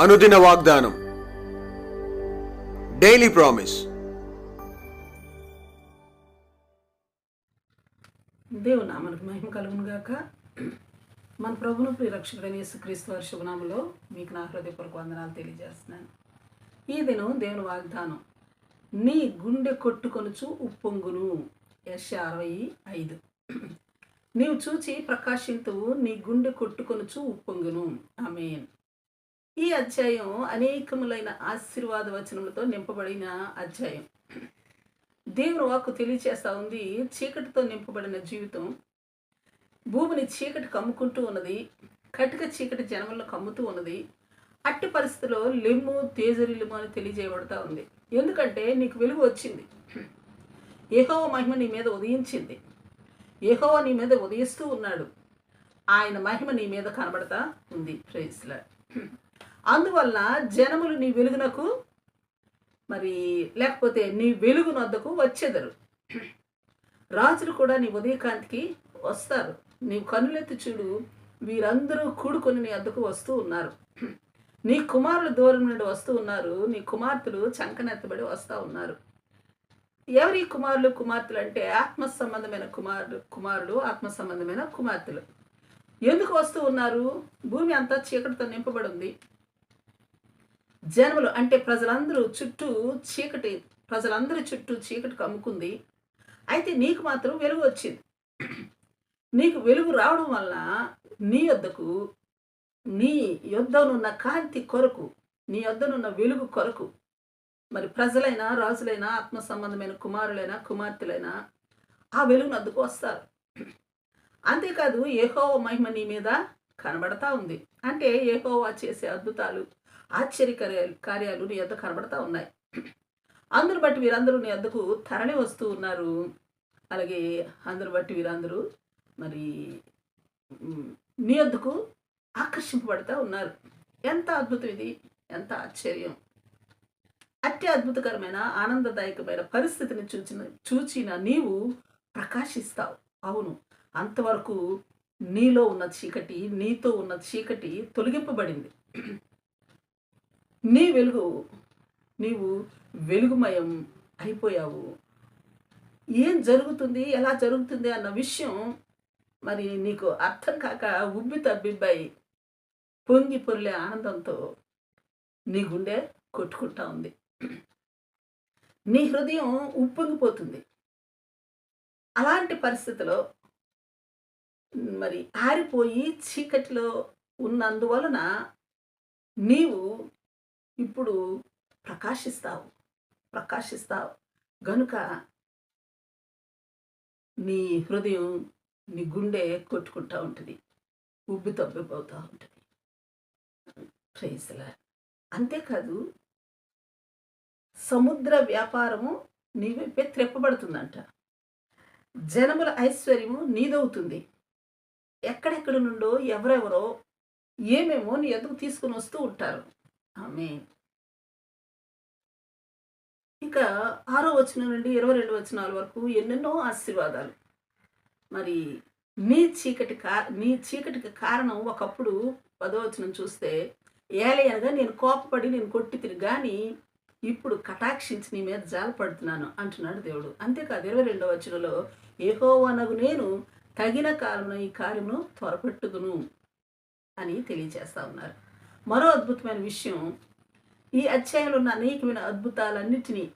అనుదిన వాగ్దానం. Daily promise దేవుని నామనికి మహిమ కలుగును గాక. మన ప్రభును ప్రియరక్షకుడైన యేసుక్రీస్తు వారి శుభనామలో మీకు నా హృదయపూర్వక వందనాలు తెలియజేస్తున్నాను. ఈ దినం దేవుని వాగ్దానం నీ గుండె కొట్టుకొనుచు ఉప్పొంగును. యశ అరవై ఐదు. నీవు చూచి ప్రకాశింతువు నీ గుండె కొట్టుకొనుచు ఉప్పొంగును. ఆమేన్. ఈ అధ్యాయం అనేకములైన ఆశీర్వాద వచనములతో నింపబడిన అధ్యాయం. దేవుని వాక్కు తెలియచేస్తా ఉంది చీకటితో నింపబడిన జీవితం. భూమిని చీకటి కమ్ముకుంటూ ఉన్నది కటిక చీకటి జనములను కమ్ముతూ ఉన్నది. అట్టి పరిస్థితిలో లిమ్ము తేజరిలిమ్ము అని తెలియజేయబడతా ఉంది. ఎందుకంటే నీకు వెలుగు వచ్చింది. ఏహోవ మహిమ నీ మీద ఉదయించింది. ఏహోవ నీ మీద ఉదయిస్తూ ఉన్నాడు. ఆయన మహిమ నీ మీద కనబడతా ఉంది. ప్రైస్లా అందువల్ల జనములు నీ వెలుగునకు మరి లేకపోతే నీ వెలుగు నొద్దకు వచ్చేదరు. రాజులు కూడా నీ ఉదయకాంతికి వస్తారు. నీ కన్నులెత్తి చూడు వీరందరూ కూడుకొని నీ అద్దకు వస్తూ ఉన్నారు. నీ కుమారులు దూరం నుండి వస్తూ ఉన్నారు. నీ కుమార్తెలు చంకనెత్తబడి వస్తూ ఉన్నారు. ఎవరి కుమారులు? కుమార్తెలు అంటే ఆత్మ సంబంధమైన కుమారుడు కుమారుడు ఆత్మ సంబంధమైన కుమార్తెలు. ఎందుకు వస్తూ ఉన్నారు? భూమి అంతా చీకటితో నింపబడి ఉంది. జనములు అంటే ప్రజలందరూ చుట్టూ చీకటి ప్రజలందరి చుట్టూ చీకటి కమ్ముకుంది. అయితే నీకు మాత్రం వెలుగు వచ్చింది. నీకు వెలుగు రావడం వల్ల నీ యొద్దకు నీ యొద్దనున్న కాంతి కొరకు నీ యొద్దనున్న వెలుగు కొరకు మరి ప్రజలైనా రాజులైనా ఆత్మ సంబంధమైన కుమారులైనా కుమార్తెలైనా ఆ వెలుగును అద్దుకు వస్తారు. అంతేకాదు ఏహోవ మహిమ నీ మీద కనబడతా ఉంది. అంటే ఏహోవా చేసే అద్భుతాలు ఆశ్చర్య కార్యాలు కార్యాలు నీ వద్ద కనబడతా ఉన్నాయి. అందును బట్టి వీరందరూ నీ అందుకు తరలి వస్తూ ఉన్నారు. అలాగే అందరు బట్టి వీరందరూ మరి నీ అందుకు ఆకర్షింపబడతా ఉన్నారు. ఎంత అద్భుతం ఇది! ఎంత ఆశ్చర్యం! అతి అద్భుతకరమైన ఆనందదాయకమైన పరిస్థితిని చూచిన చూచిన నీవు ప్రకాశిస్తావు. అవును అంతవరకు నీలో ఉన్న చీకటి నీతో ఉన్న చీకటి తొలగింపబడింది. నీ వెలుగు నీవు వెలుగుమయం అయిపోయావు. ఏం జరుగుతుంది ఎలా జరుగుతుంది అన్న విషయం మరి నీకు అర్థం కాక ఉబ్బి తబ్బిబ్బాయి పొంగి పొర్లే ఆనందంతో నీ గుండె కొట్టుకుంటా ఉంది. నీ హృదయం ఉప్పొంగిపోతుంది. అలాంటి పరిస్థితిలో మరి ఆరిపోయి చీకటిలో ఉన్నందువలన నీవు ఇప్పుడు ప్రకాశిస్తావు ప్రకాశిస్తావు. గనుక నీ హృదయం నీ గుండె కొట్టుకుంటూ ఉంటుంది ఉబ్బి తబ్బిపోతూ ఉంటుంది. ప్రేసలా అంతేకాదు సముద్ర వ్యాపారము నీ వైపే త్రెప్పబడుతుందంట. జనముల ఐశ్వర్యము నీదవుతుంది. ఎక్కడెక్కడ నుండో ఎవరెవరో ఏమేమో నీ ఎందుకు తీసుకుని వస్తూ ఉంటారు. ఆమె. ఇక ఆరో వచనం నుండి ఇరవై రెండు వచనాల వరకు ఎన్నెన్నో ఆశీర్వాదాలు. మరి నీ చీకటి కా నీ చీకటికి కారణం ఒకప్పుడు పదో వచనం చూస్తే అనగా నేను కోపపడి నేను కొట్టి తిరిగి కానీ ఇప్పుడు కటాక్షించి నీ మీద జాలపడుతున్నాను అంటున్నాడు దేవుడు. అంతేకాదు ఇరవై రెండవ వచనంలో ఏహోవనగు నేను తగిన కాలంలో ఈ కార్యమును త్వరపెట్టుదును అని తెలియజేస్తా ఉన్నారు. మరో అద్భుతమైన విషయం ఈ అధ్యాయంలో ఉన్న అనేకమైన అద్భుతాలన్నిటినీ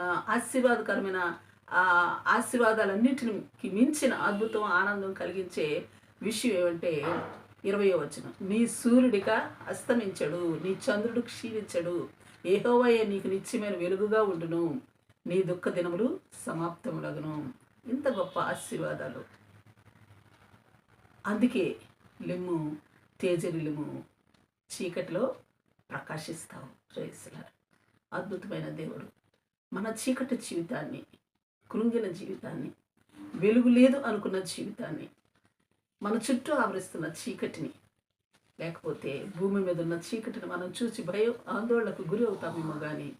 ఆశీర్వాదకరమైన ఆ ఆశీర్వాదాలన్నిటికి మించిన అద్భుతం ఆనందం కలిగించే విషయం ఏమంటే ఇరవై వచనం. నీ సూర్యుడిక అస్తమించడు నీ చంద్రుడు క్షీణించడు. ఏహోవయ్య నీకు నిత్యమైన వెలుగుగా ఉండును. నీ దుఃఖ దినములు సమాప్తములగును. ఇంత గొప్ప ఆశీర్వాదాలు. అందుకే లెమ్ము తేజరిల్లుము చీకటిలో ప్రకాశిస్తావు రేసుల అద్భుతమైన దేవుడు. మన చీకటి జీవితాన్ని కృంగిన జీవితాన్ని వెలుగు లేదు అనుకున్న జీవితాన్ని మన చుట్టూ ఆవరిస్తున్న చీకటిని లేకపోతే భూమి మీద ఉన్న చీకటిని మనం చూసి భయం ఆందోళనకు గురి అవుతామేమో కానీ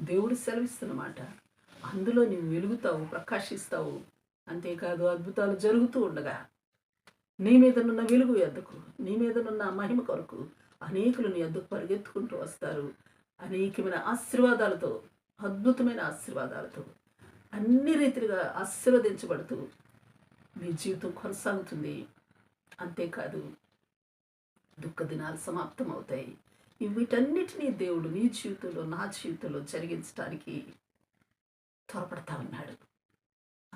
దేవుడు సెలవిస్తున్నమాట అందులో నీవు వెలుగుతావు ప్రకాశిస్తావు. అంతేకాదు అద్భుతాలు జరుగుతూ ఉండగా నీ మీదనున్న వెలుగు ఎద్దకు నీ మీదనున్న మహిమ కొరకు అనేకులు నీ అద్దుకు పరిగెత్తుకుంటూ వస్తారు. అనేకమైన ఆశీర్వాదాలతో అద్భుతమైన ఆశీర్వాదాలతో అన్ని రీతిలుగా ఆశీర్వదించబడుతూ మీ జీవితం కొనసాగుతుంది. అంతేకాదు దుఃఖ దినాలు సమాప్తం అవుతాయి వీటన్నిటినీ దేవుడు నీ జీవితంలో నా జీవితంలో జరిగించడానికి త్వరపడతా ఉన్నాడు.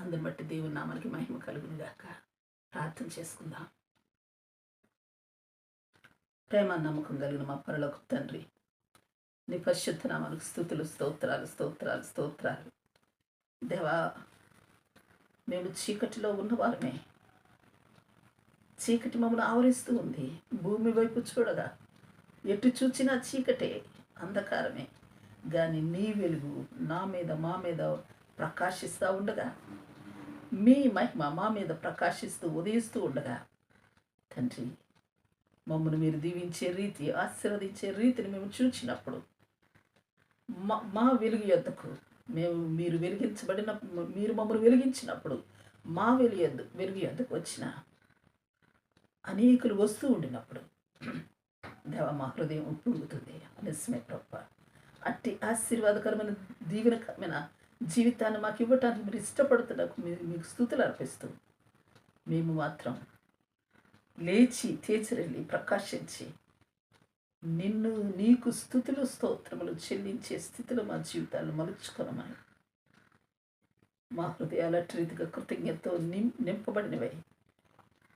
అందుని బట్టి దేవుని నామానికి మహిమ కలుగునుగాక. ప్రార్థన చేసుకుందాం. ప్రేమ నమ్మకం కలిగిన మా పరలోక తండ్రి. నీ పరిశుద్ధ నామాలకు స్థుతులు స్తోత్రాలు స్తోత్రాలు స్తోత్రాలు. దేవా మేము చీకటిలో ఉన్నవారమే. చీకటి మమ్మల్ని ఆవరిస్తూ ఉంది. భూమి వైపు చూడగా ఎటు చూచినా చీకటే అంధకారమే. కానీ నీ వెలుగు నా మీద మా మీద ప్రకాశిస్తూ ఉండగా మీ మహిమ మా మీద ప్రకాశిస్తూ ఉదయిస్తూ ఉండగా తండ్రి మమ్మల్ని మీరు దీవించే రీతి ఆశీర్వదించే రీతిని మేము చూచినప్పుడు మా మా వెలుగు యొద్దకు మేము మీరు వెలిగించబడిన మీరు మమ్మల్ని వెలిగించినప్పుడు మా వెలుగు యొద్ద వెలుగు యొద్దకు వచ్చిన అనేకులు వస్తూ ఉండినప్పుడు దేవ మా హృదయం పొంగుతుంది నిజమే ప్రభ. అట్టి ఆశీర్వాదకరమైన దీవెనకరమైన జీవితాన్ని మాకు ఇవ్వటానికి మీరు ఇష్టపడుతున్నకు మీకు స్థుతులు అర్పిస్తూ మేము మాత్రం లేచి తేచరెళ్ళి ప్రకాశించి నిన్ను నీకు స్థుతులు స్తోత్రములు చెల్లించే స్థితిలో మా జీవితాలు మలుచుకొనమని. మా హృదయాలు అట్టి రీతిగా కృతజ్ఞతతో నిం నింపబడినవై.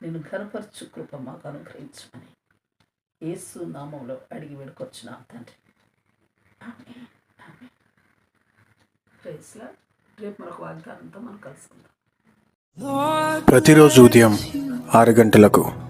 నేను ఘనపరచు కృప మాకు అనుగ్రహించమని. యేసు నామంలో అడిగి వేడుకొచ్చిన తండ్రి. రేపు మరొక వాగ్దానంతో మనం కలుసుకుందాం. ప్రతిరోజు ఉదయం ఆరు గంటలకు